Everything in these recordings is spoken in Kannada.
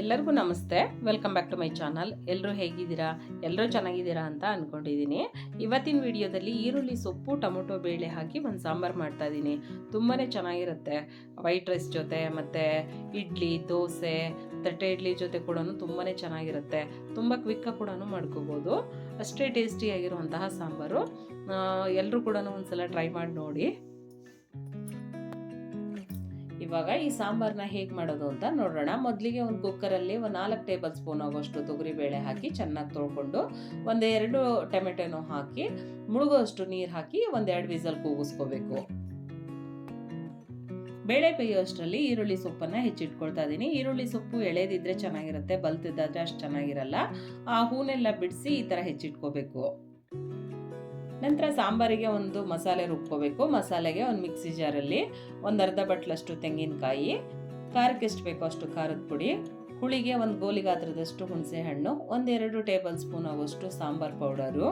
ಎಲ್ಲರಿಗೂ ನಮಸ್ತೆ. Welcome back to my channel ಎಲ್ಲರೂ ಹೇಗಿದ್ದೀರಾ? ಎಲ್ಲರೂ ಚೆನ್ನಾಗಿದ್ದೀರಾ ಅಂತ ಅಂದ್ಕೊಂಡಿದ್ದೀನಿ ಇವತ್ತಿನ ವಿಡಿಯೋದಲ್ಲಿ ಈರುಳ್ಳಿ ಸೊಪ್ಪು, ಟೊಮೊಟೊ ಬೇಳೆ ಹಾಕಿ ಒಂದು ಸಾಂಬಾರು ಮಾಡ್ತಾ ಇದ್ದೀನಿ. ತುಂಬಾ ಚೆನ್ನಾಗಿರುತ್ತೆ. ವೈಟ್ ರೈಸ್ ಜೊತೆ, ಮತ್ತು ಇಡ್ಲಿ, ದೋಸೆ, ತಟ್ಟೆ ಇಡ್ಲಿ ಜೊತೆ ಕೂಡ ತುಂಬಾ ಚೆನ್ನಾಗಿರುತ್ತೆ. ತುಂಬ ಕ್ವಿಕ್ಕಾಗಿ ಕೂಡ ಮಾಡ್ಕೋಬೋದು. ಅಷ್ಟೇ ಟೇಸ್ಟಿಯಾಗಿರುವಂತಹ ಸಾಂಬಾರು. ಎಲ್ಲರೂ ಕೂಡ ಒಂದು ಸಲ ಟ್ರೈ ಮಾಡಿ ನೋಡಿ. ಇವಾಗ ಈ ಸಾಂಬಾರನ್ನ ಹೇಗೆ ಮಾಡೋದು ಅಂತ ನೋಡೋಣ. ಮೊದಲಿಗೆ ಒಂದು ಕುಕ್ಕರಲ್ಲಿ ಒಂದು ನಾಲ್ಕು ಟೇಬಲ್ ಸ್ಪೂನ್ ಆಗೋಷ್ಟು ತೊಗರಿಬೇಳೆ ಹಾಕಿ ಚೆನ್ನಾಗಿ ತೊಳ್ಕೊಂಡು ಒಂದೆರಡು ಟೊಮೆಟೊನೂ ಹಾಕಿ ಮುಳುಗೋಷ್ಟು ನೀರು ಹಾಕಿ ಒಂದೆರಡು ವಿಸಲ್ ಕೂಗಿಸ್ಕೋಬೇಕು. ಬೇಳೆ ಬೇಯೋಷ್ಟರಲ್ಲಿ ಈರುಳ್ಳಿ ಸೊಪ್ಪನ್ನು ಹೆಚ್ಚಿಟ್ಕೊಳ್ತಾ ಇದ್ದೀನಿ ಈರುಳ್ಳಿ ಸೊಪ್ಪು ಎಳೆದಿದ್ರೆ ಚೆನ್ನಾಗಿರುತ್ತೆ, ಬಲ್ತಿದ್ದಾದ್ರೆ ಅಷ್ಟು ಚೆನ್ನಾಗಿರಲ್ಲ. ಆ ಹೂನೆಲ್ಲ ಬಿಡಿಸಿ ಈ ಥರ ಹೆಚ್ಚಿಟ್ಕೋಬೇಕು. ನಂತರ ಸಾಂಬಾರಿಗೆ ಒಂದು ಮಸಾಲೆ ರುಬ್ಕೋಬೇಕು ಮಸಾಲೆಗೆ ಒಂದು ಮಿಕ್ಸಿ ಜಾರಲ್ಲಿ ಒಂದು ಅರ್ಧ ಬಟ್ಲಷ್ಟು ತೆಂಗಿನಕಾಯಿ, ಖಾರಕ್ಕೆ ಎಷ್ಟು ಬೇಕೋ ಅಷ್ಟು ಖಾರದ ಪುಡಿ, ಹುಳಿಗೆ ಒಂದು ಗೋಲಿ ಗಾತ್ರದಷ್ಟು ಹುಣಸೆ ಹಣ್ಣು ಒಂದೆರಡು ಟೇಬಲ್ ಸ್ಪೂನ್ ಆಗುವಷ್ಟು ಸಾಂಬಾರ್ ಪೌಡರು.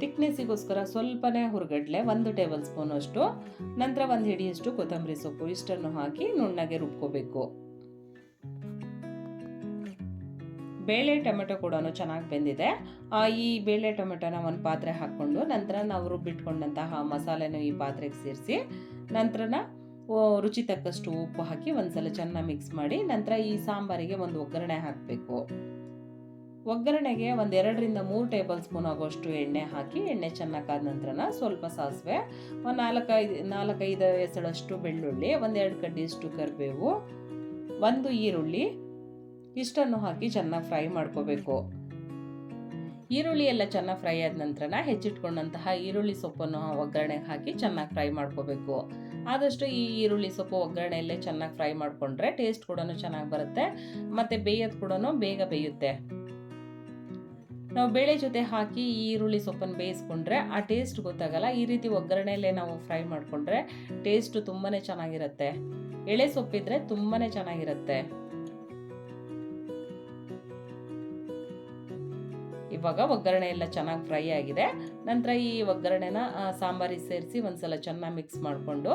ತಿಕ್ನೆಸ್ಸಿಗೋಸ್ಕರ ಸ್ವಲ್ಪನೇ ಹುರ್ಗಡ್ಲೆ ಒಂದು ಟೇಬಲ್ ಸ್ಪೂನ್ ಅಷ್ಟು. ನಂತರ ಒಂದು ಹಿಡಿಯಷ್ಟು ಕೊತ್ತಂಬರಿ ಸೊಪ್ಪು ಇಷ್ಟನ್ನು ಹಾಕಿ ನುಣ್ಣಗೆ ರುಬ್ಕೋಬೇಕು. ಬೇಳೆ ಟೊಮೆಟೊ ಕೂಡ ಚೆನ್ನಾಗಿ ಬೆಂದಿದೆ. ಈ ಬೇಳೆ ಟೊಮೆಟೊನ ಒಂದು ಪಾತ್ರೆ ಹಾಕ್ಕೊಂಡು ನಂತರ ನಾವು ರುಬ್ಬಿಟ್ಕೊಂಡಂತಹ ಮಸಾಲೆನೂ ಈ ಪಾತ್ರೆಗೆ ಸೇರಿಸಿ ನಂತರನ ರುಚಿ ತಕ್ಕಷ್ಟು ಉಪ್ಪು ಹಾಕಿ ಒಂದ್ಸಲ ಚೆನ್ನಾಗಿ ಮಿಕ್ಸ್ ಮಾಡಿ ನಂತರ ಈ ಸಾಂಬಾರಿಗೆ ಒಂದು ಒಗ್ಗರಣೆ ಹಾಕಬೇಕು. ಒಗ್ಗರಣೆಗೆ ಒಂದು ಎರಡರಿಂದ ಮೂರು ಟೇಬಲ್ ಸ್ಪೂನ್ ಆಗೋಷ್ಟು ಎಣ್ಣೆ ಹಾಕಿ ಎಣ್ಣೆ ಚೆನ್ನಾಗಿ ಆದ ನಂತರನ ಸ್ವಲ್ಪ ಸಾಸಿವೆ, ಒಂದು ನಾಲ್ಕೈದು ನಾಲ್ಕೈದು ಎಸಳಷ್ಟು ಬೆಳ್ಳುಳ್ಳಿ ಒಂದೆರಡು ಕಡ್ಡಿಯಷ್ಟು ಕರಿಬೇವು, ಒಂದು ಈರುಳ್ಳಿ ಇಷ್ಟನ್ನು ಹಾಕಿ ಚೆನ್ನಾಗಿ ಫ್ರೈ ಮಾಡ್ಕೋಬೇಕು. ಈರುಳ್ಳಿ ಎಲ್ಲ ಚೆನ್ನಾಗಿ ಫ್ರೈ ಆದ ನಂತರ ಹೆಚ್ಚಿಟ್ಕೊಂಡಂತಹ ಈರುಳ್ಳಿ ಸೊಪ್ಪನ್ನು ಒಗ್ಗರಣೆಗೆ ಹಾಕಿ ಚೆನ್ನಾಗಿ ಫ್ರೈ ಮಾಡ್ಕೋಬೇಕು. ಆದಷ್ಟು ಈ ಈರುಳ್ಳಿ ಸೊಪ್ಪು ಒಗ್ಗರಣೆಯಲ್ಲೇ ಚೆನ್ನಾಗಿ ಫ್ರೈ ಮಾಡಿಕೊಂಡ್ರೆ ಟೇಸ್ಟ್ ಕೂಡ ಚೆನ್ನಾಗಿ ಬರುತ್ತೆ, ಮತ್ತು ಬೇಯೋದು ಕೂಡ ಬೇಗ ಬೇಯುತ್ತೆ. ನಾವು ಬೇಳೆ ಜೊತೆ ಹಾಕಿ ಈ ಈರುಳ್ಳಿ ಸೊಪ್ಪನ್ನು ಬೇಯಿಸ್ಕೊಂಡ್ರೆ ಆ ಟೇಸ್ಟ್ ಗೊತ್ತಾಗಲ್ಲ, ಈ ರೀತಿ ಒಗ್ಗರಣೆಯಲ್ಲೇ ನಾವು ಫ್ರೈ ಮಾಡಿಕೊಂಡ್ರೆ ಟೇಸ್ಟು ತುಂಬಾ ಚೆನ್ನಾಗಿರುತ್ತೆ. ಎಳೆ ಸೊಪ್ಪಿದ್ರೆ ತುಂಬಾ ಚೆನ್ನಾಗಿರುತ್ತೆ. ಇವಾಗ ಒಗ್ಗರಣೆ ಎಲ್ಲ ಚೆನ್ನಾಗಿ ಫ್ರೈ ಆಗಿದೆ. ನಂತರ ಈ ಒಗ್ಗರಣೆನ ಸಾಂಬಾರಿಗೆ ಸೇರಿಸಿ ಒಂದ್ಸಲ ಚೆನ್ನಾಗಿ ಮಿಕ್ಸ್ ಮಾಡಿಕೊಂಡು,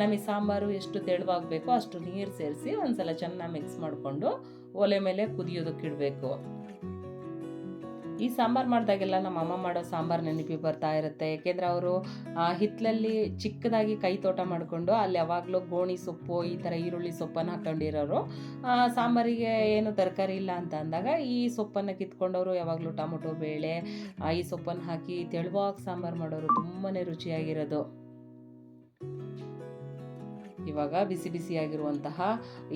ನಮಗೆ ಸಾಂಬಾರು ಎಷ್ಟು ತೆಳುವಾಗಬೇಕೋ ಅಷ್ಟು ನೀರು ಸೇರಿಸಿ ಒಂದ್ಸಲ ಚೆನ್ನಾಗಿ ಮಿಕ್ಸ್ ಮಾಡಿಕೊಂಡು, ಒಲೆ ಮೇಲೆ ಕುದಿಯೋದಕ್ಕೆ ಇಡಬೇಕು. ಈ ಸಾಂಬಾರು ಮಾಡಿದಾಗೆಲ್ಲ ನಮ್ಮ ಅಮ್ಮ ಮಾಡೋ ಸಾಂಬಾರು ನೆನಪಿ ಬರ್ತಾ ಇರುತ್ತೆ. ಏಕೆಂದರೆ ಅವರು ಹಿತ್ತಲಲ್ಲಿ ಚಿಕ್ಕದಾಗಿ ಕೈ ತೋಟ ಮಾಡಿಕೊಂಡು ಅಲ್ಲಿ ಯಾವಾಗಲೂ ಗೋಣಿ ಸೊಪ್ಪು, ಈ ಥರ ಈರುಳ್ಳಿ ಸೊಪ್ಪನ್ನು ಹಾಕೊಂಡಿರೋರು ಸಾಂಬಾರಿಗೆ ಏನು ತರಕಾರಿ ಇಲ್ಲ ಅಂತ ಅಂದಾಗ ಈ ಸೊಪ್ಪನ್ನು ಕಿತ್ಕೊಂಡವರು ಯಾವಾಗಲೂ ಟೊಮೊಟೊ, ಬೇಳೆ ಈ ಸೊಪ್ಪನ್ನು ಹಾಕಿ ತೆಳುವಾಗಿ ಸಾಂಬಾರು ಮಾಡೋರು ತುಂಬಾ ರುಚಿಯಾಗಿರೋದು. ಇವಾಗ ಬಿಸಿ ಬಿಸಿಯಾಗಿರುವಂತಹ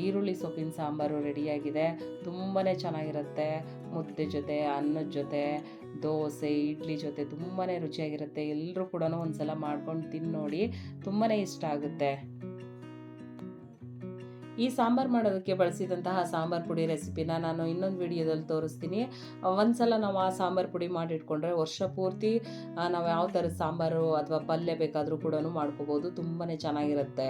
ಈರುಳ್ಳಿ ಸೊಪ್ಪಿನ ಸಾಂಬಾರು ರೆಡಿಯಾಗಿದೆ. ತುಂಬಾ ಚೆನ್ನಾಗಿರುತ್ತೆ. ಮುದ್ದೆ ಜೊತೆ, ಅನ್ನದ ಜೊತೆ, ದೋಸೆ, ಇಡ್ಲಿ ಜೊತೆ ತುಂಬಾ ರುಚಿಯಾಗಿರುತ್ತೆ. ಎಲ್ಲರೂ ಕೂಡ ಒಂದ್ಸಲ ಮಾಡ್ಕೊಂಡು ತಿಂದು ನೋಡಿ ತುಂಬಾ ಇಷ್ಟ ಆಗುತ್ತೆ. ಈ ಸಾಂಬಾರು ಮಾಡೋದಕ್ಕೆ ಬಳಸಿದಂತಹ ಸಾಂಬಾರು ಪುಡಿ ರೆಸಿಪಿನ ನಾನು ಇನ್ನೊಂದು ವಿಡಿಯೋದಲ್ಲಿ ತೋರಿಸ್ತೀನಿ. ಒಂದ್ಸಲ ನಾವು ಆ ಸಾಂಬಾರು ಪುಡಿ ಮಾಡಿಟ್ಕೊಂಡ್ರೆ ವರ್ಷ ಪೂರ್ತಿ ನಾವು ಯಾವ ಥರದ ಸಾಂಬಾರು ಅಥವಾ ಪಲ್ಯ ಬೇಕಾದರೂ ಕೂಡ ಮಾಡ್ಕೋಬೋದು. ತುಂಬಾ ಚೆನ್ನಾಗಿರುತ್ತೆ.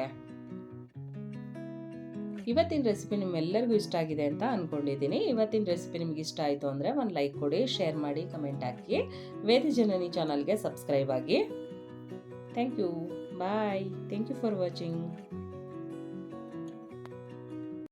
ಇವತ್ತಿನ ರೆಸಿಪಿ ನಿಮ್ಮೆಲ್ಲರಿಗೂ ಇಷ್ಟ ಆಗಿದೆ ಅಂತ ಅಂದ್ಕೊಂಡಿದ್ದೀನಿ ಇವತ್ತಿನ ರೆಸಿಪಿ ನಿಮ್ಗೆ ಇಷ್ಟ ಆಯಿತು ಅಂದರೆ ಒಂದು ಲೈಕ್ ಕೊಡಿ ಶೇರ್ ಮಾಡಿ ಕಮೆಂಟ್ ಹಾಕಿ. ವೇದಿ ಜನನಿ ಚಾನಲ್ಗೆ ಸಬ್ಸ್ಕ್ರೈಬ್ ಆಗಿ. Thank you bye thank you for watching